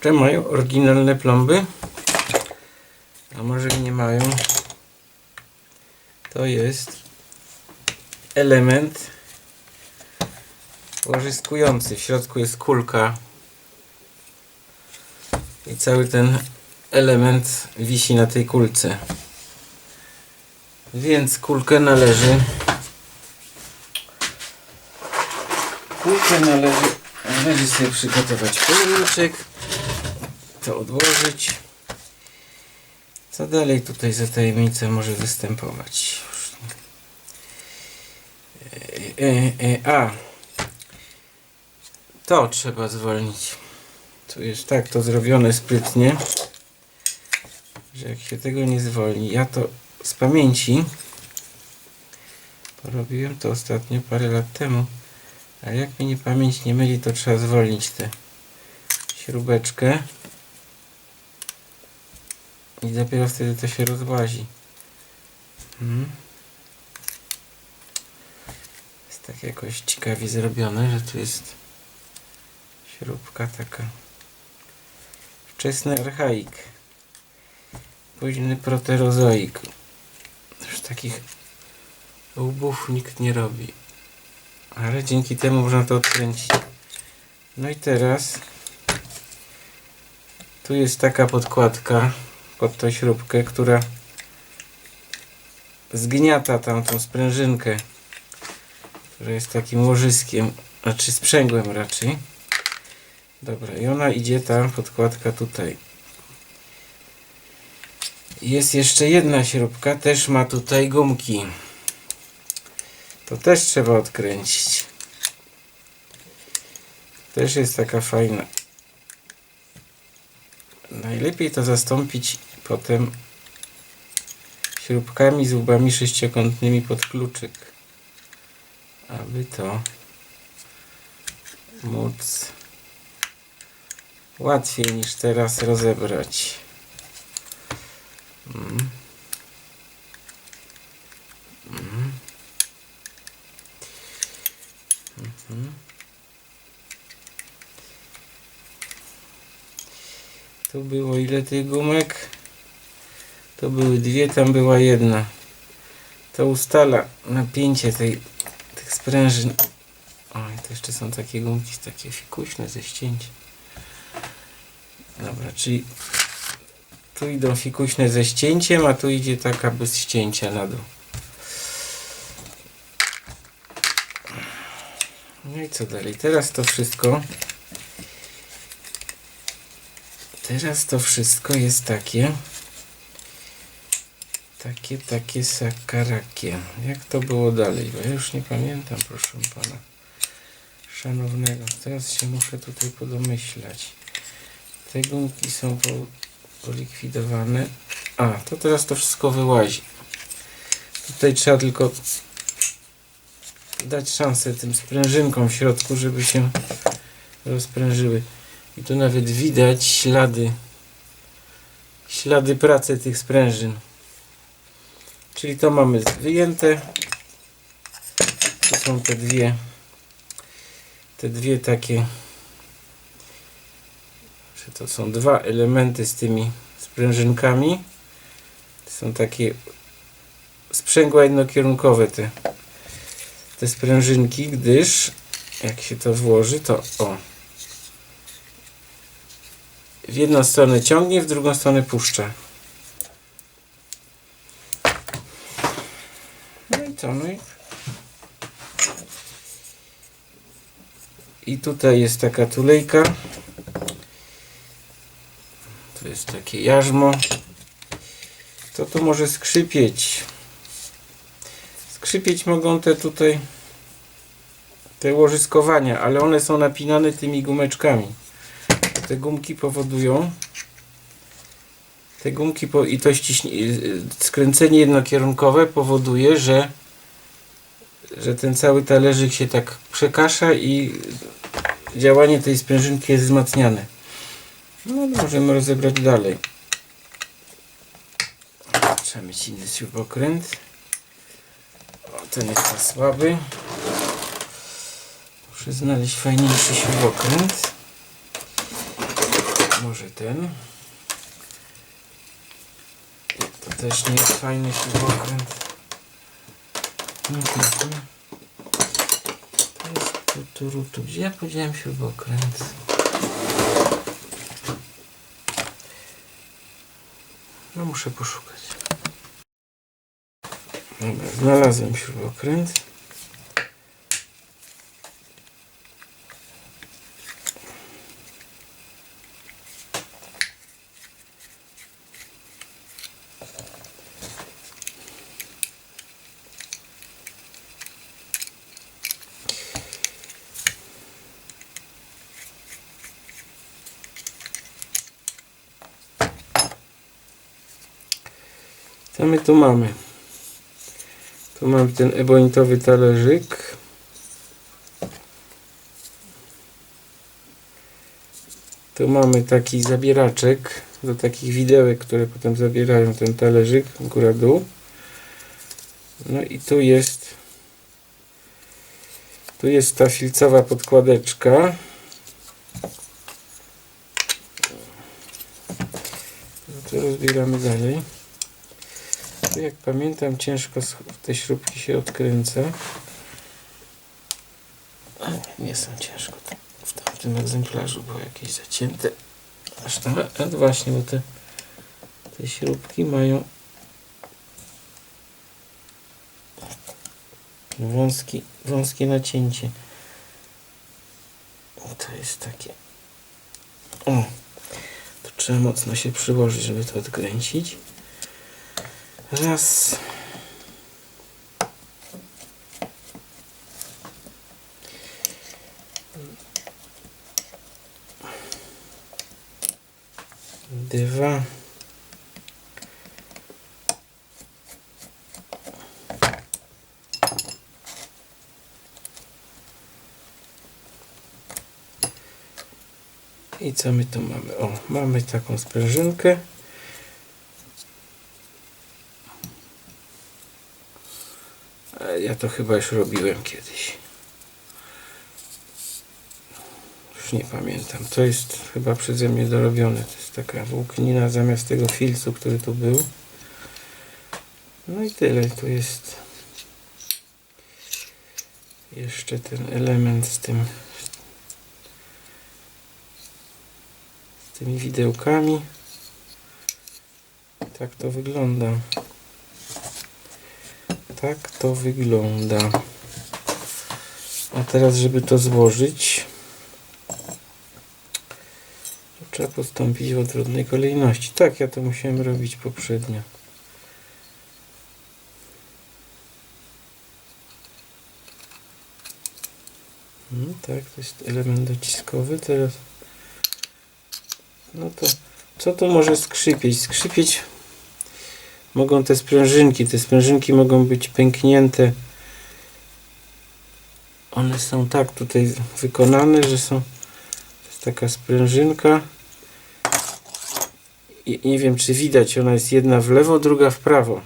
Jeszcze mają oryginalne plomby. A może nie mają. To jest element łożyskujący. W środku jest kulka. I cały ten element wisi na tej kulce. Więc kulkę należy kulkę należy, należy sobie przygotować pojemniczek to odłożyć. Co dalej tutaj za tajemnica może występować? E, e, e, a. To trzeba zwolnić. Tu jest tak to zrobione sprytnie że jak się tego nie zwolni ja to z pamięci porobiłem to ostatnio parę lat temu a jak mnie nie pamięć nie myli to trzeba zwolnić tę śrubeczkę i dopiero wtedy to się rozłazi. Hmm. jest tak jakoś ciekawie zrobione że tu jest śrubka taka. Wczesny archaik. Późny proterozoik. Już takich łbów nikt nie robi. Ale dzięki temu można to odkręcić. No i teraz tu jest taka podkładka pod tą śrubkę, która zgniata tamtą sprężynkę która jest takim łożyskiem znaczy sprzęgłem raczej. Dobra i ona idzie tam podkładka tutaj. Jest jeszcze jedna śrubka też ma tutaj gumki. To też trzeba odkręcić. Też jest taka fajna. Najlepiej to zastąpić potem śrubkami z łbami sześciokątnymi pod kluczyk aby to móc łatwiej niż teraz rozebrać mm. Mm. Mhm. Tu było ile tych gumek? To były dwie, tam była jedna. To ustala napięcie tej, tych sprężyn. Oj, to jeszcze są takie gumki takie fikuśne ze ścięć. Dobra, czyli tu idą fikuśne ze ścięciem, a tu idzie taka bez ścięcia na dół. No i co dalej? Teraz to wszystko. Teraz to wszystko jest takie. Takie, takie sakarakie. Jak to było dalej? Bo ja już nie pamiętam, proszę pana. Szanownego. Teraz się muszę tutaj podomyślać. Te gumki są po, polikwidowane. A, to teraz to wszystko wyłazi. Tutaj trzeba tylko dać szansę tym sprężynkom w środku, żeby się rozprężyły. I tu nawet widać ślady ślady pracy tych sprężyn. Czyli to mamy wyjęte. Tu są te dwie te dwie takie czy to są dwa elementy z tymi sprężynkami. To są takie sprzęgła jednokierunkowe te te sprężynki, gdyż jak się to włoży, to o w jedną stronę ciągnie, w drugą stronę puszcza. No i co? No i, I tutaj jest taka tulejka. Tu jest takie jarzmo. To tu może skrzypieć. Skrzypieć mogą te tutaj te łożyskowania, ale one są napinane tymi gumeczkami. Te gumki powodują te gumki po, i to ściśnie, skręcenie jednokierunkowe powoduje, że że ten cały talerzyk się tak przekasza i działanie tej sprężynki jest wzmacniane. No możemy rozebrać dalej. Trzeba mieć inny śrubokręt. O, ten jest za słaby. Muszę znaleźć fajniejszy śrubokręt. może ten. To też nie jest fajny śrubokręt. To jest tu, tu, tu, tu. Gdzie ja podziałem śrubokręt? No muszę poszukać. Dobra, znalazłem śrubokręt. Co my tu mamy? Tu mamy ten ebonitowy talerzyk. Tu mamy taki zabieraczek do takich widełek, które potem zabierają ten talerzyk góra-dół. No i tu jest tu jest ta filcowa podkładeczka. No to rozbieramy dalej. Jak pamiętam ciężko te śrubki się odkręca. A, Nie są ciężko. W tamtym egzemplarzu było jakieś zacięte. Aż tam, a właśnie, bo te, te śrubki mają wąski, wąskie nacięcie. To jest takie. O! To trzeba mocno się przyłożyć, żeby to odkręcić. Raz. Dwa. I co my tu mamy? O, mamy taką sprężynkę. Ale Ja to chyba już robiłem kiedyś. Już nie pamiętam. To jest chyba przeze mnie dorobione. To jest taka włóknina zamiast tego filcu, który tu był. No i tyle. Tu jest jeszcze ten element z tym z tymi widełkami. Tak to wygląda. Tak to wygląda. A teraz, żeby to złożyć, to trzeba postąpić w odwrotnej kolejności. Tak, ja to musiałem robić poprzednio. No, tak, to jest element dociskowy. Teraz, no to, co tu może skrzypieć? Skrzypieć mogą te sprężynki. Te sprężynki mogą być pęknięte. One są tak tutaj wykonane, że są to jest taka sprężynka. I nie wiem czy widać, ona jest jedna w lewo, druga w prawo.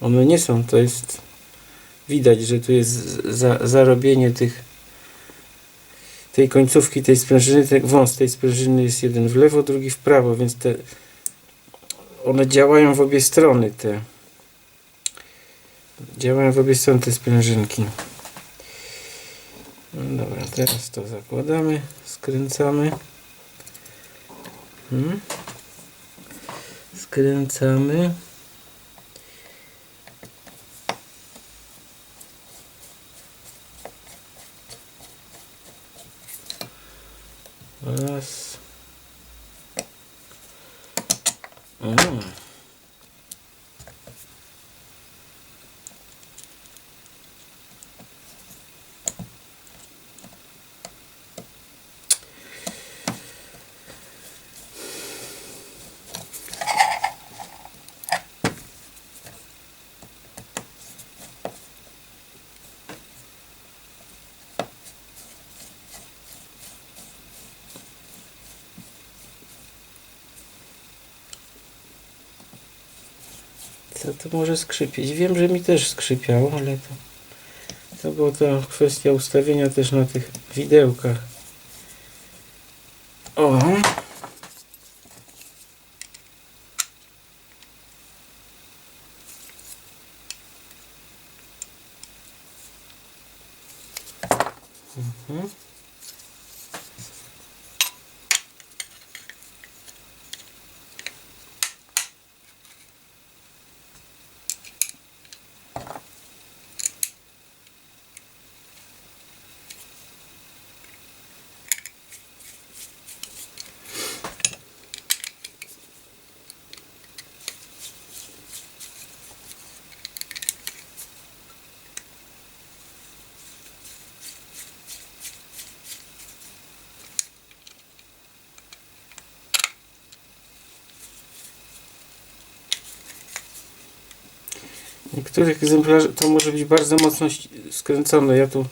One nie są, to jest widać, że tu jest za, zarobienie tych tej końcówki tej sprężyny, ten wąs tej sprężyny jest jeden w lewo, drugi w prawo, więc te one działają w obie strony te działają w obie strony te sprężynki. No dobra, teraz to zakładamy, skręcamy. Hmm. Skręcamy. Raz. Mm. Co to może skrzypieć? Wiem, że mi też skrzypiało, ale to, to była to kwestia ustawienia też na tych widełkach. Mhm. W niektórych egzemplarzach to może być bardzo mocno skręcone. Ja tu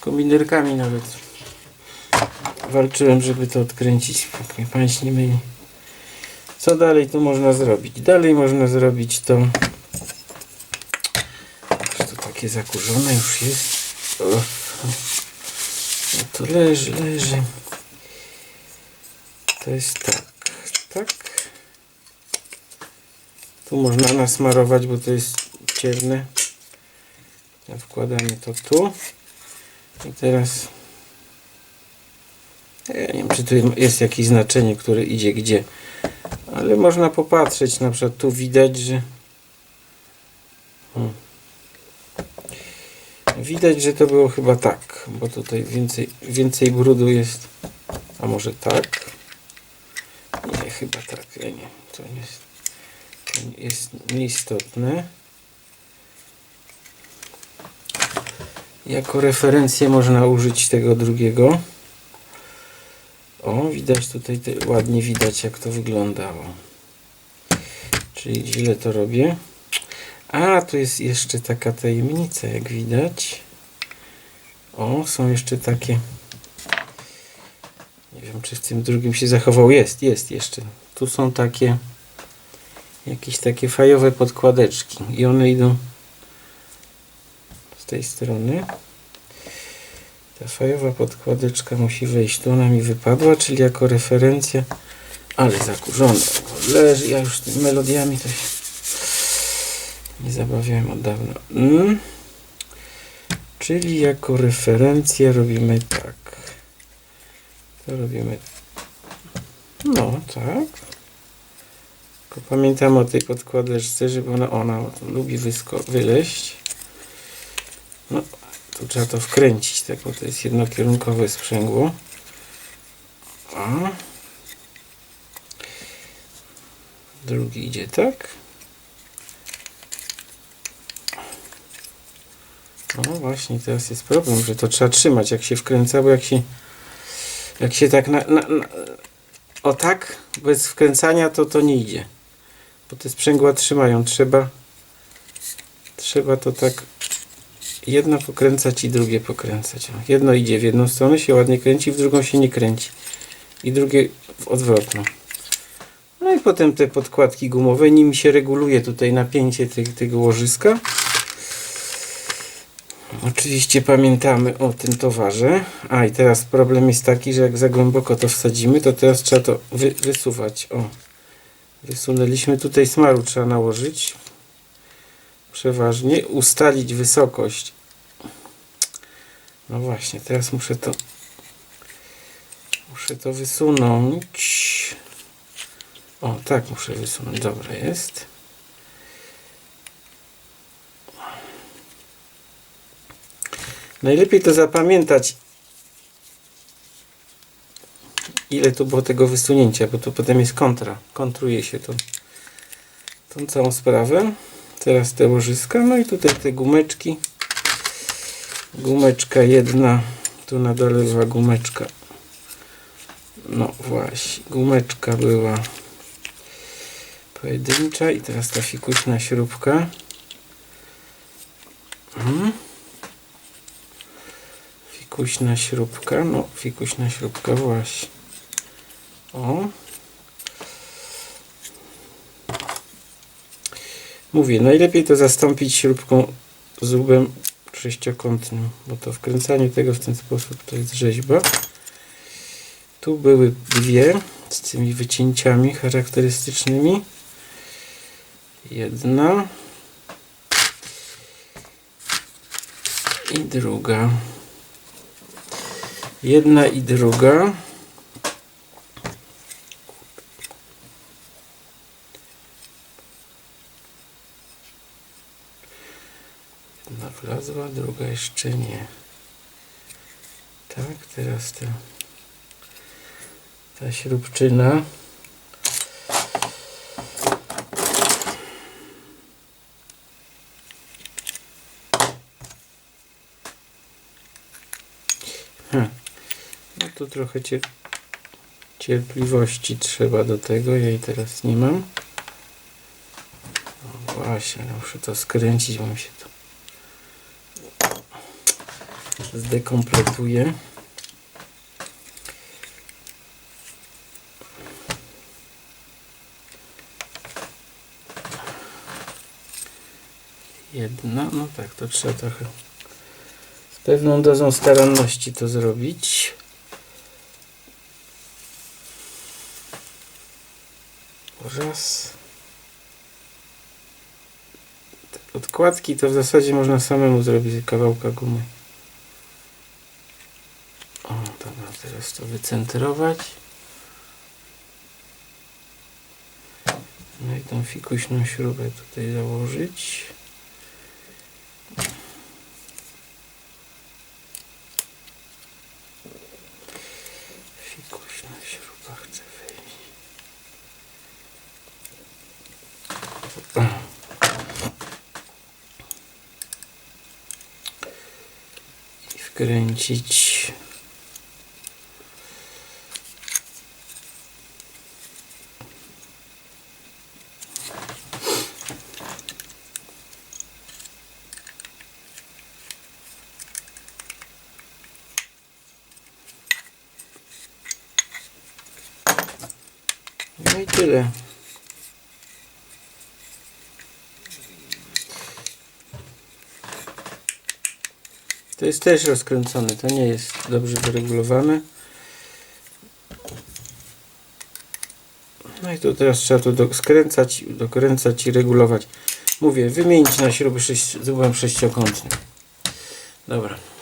kombinerkami nawet walczyłem, żeby to odkręcić. mnie nie myli. Co dalej tu można zrobić? Dalej można zrobić to. To takie zakurzone już jest. O, no to leży, leży. To jest tak, tak. Tu można nasmarować, bo to jest ciemne. Ja wkładamy to tu. I teraz ja nie wiem, czy tu jest jakieś znaczenie, które idzie gdzie. Ale można popatrzeć, na przykład tu widać, że Hmm. widać, że to było chyba tak, bo tutaj więcej, więcej brudu jest. A może tak? Nie, chyba tak. Ja nie, to nie jest jest nieistotne. Jako referencję można użyć tego drugiego. O, widać tutaj, ładnie widać jak to wyglądało. Czyli źle to robię. A, tu jest jeszcze taka tajemnica, jak widać. O, są jeszcze takie. Nie wiem, czy w tym drugim się zachował. Jest, jest jeszcze. Tu są takie jakieś takie fajowe podkładeczki. I one idą z tej strony. Ta fajowa podkładeczka musi wejść. Tu ona mi wypadła, czyli jako referencja. Ale zakurzona leży, ja już tymi melodiami to się nie zabawiałem od dawna. Mm. czyli jako referencję robimy tak. To robimy no tak tylko pamiętam o tej podkładeczce, żeby ona, ona lubi wysko wyleść. No, tu trzeba to wkręcić, tak, bo to jest jednokierunkowe sprzęgło. A. Drugi idzie tak. No właśnie, teraz jest problem, że to trzeba trzymać, jak się wkręca, bo jak się jak się tak na, na, na o tak, bez wkręcania, to to nie idzie bo te sprzęgła trzymają. Trzeba trzeba to tak jedno pokręcać i drugie pokręcać. Jedno idzie w jedną stronę, się ładnie kręci, w drugą się nie kręci. I drugie w odwrotną. No i potem te podkładki gumowe, nimi się reguluje tutaj napięcie tego łożyska. Oczywiście pamiętamy o tym towarze. A i teraz problem jest taki, że jak za głęboko to wsadzimy, to teraz trzeba to wy, wysuwać. O. Wysunęliśmy tutaj smaru trzeba nałożyć. Przeważnie ustalić wysokość. No właśnie, teraz muszę to muszę to wysunąć. O, tak muszę wysunąć. Dobra jest. Najlepiej to zapamiętać ile tu było tego wysunięcia, bo tu potem jest kontra. Kontruje się to tą całą sprawę. Teraz te łożyska, no i tutaj te gumeczki. Gumeczka jedna, tu na dole była gumeczka. No właśnie, gumeczka była pojedyncza i teraz ta fikuśna śrubka. Mhm. Fikuśna śrubka, no fikuśna śrubka właśnie. O. Mówię, najlepiej to zastąpić śrubką z łubem sześciokątnym, bo to wkręcanie tego w ten sposób to jest rzeźba. Tu były dwie z tymi wycięciami charakterystycznymi. Jedna i druga. Jedna i druga. Jedna wlazła, druga jeszcze nie. Tak, teraz ta, ta śrubczyna. Hm. No to trochę cier cierpliwości trzeba do tego. Ja jej teraz nie mam. No właśnie, muszę to skręcić, bo mi się to zdekompletuje. Jedna, no tak, to trzeba trochę z pewną dozą staranności to zrobić. Raz. Te to w zasadzie można samemu zrobić z kawałka gumy. O, dobra, teraz to wycentrować. No i tą fikuśną śrubę tutaj założyć. Fikuśna śruba wkręcić. No i tyle. To jest też rozkręcone, to nie jest dobrze wyregulowane. No i to teraz trzeba to skręcać, dokręcać i regulować. Mówię, wymienić na śruby sześć, zubem sześciokątnym. Dobra.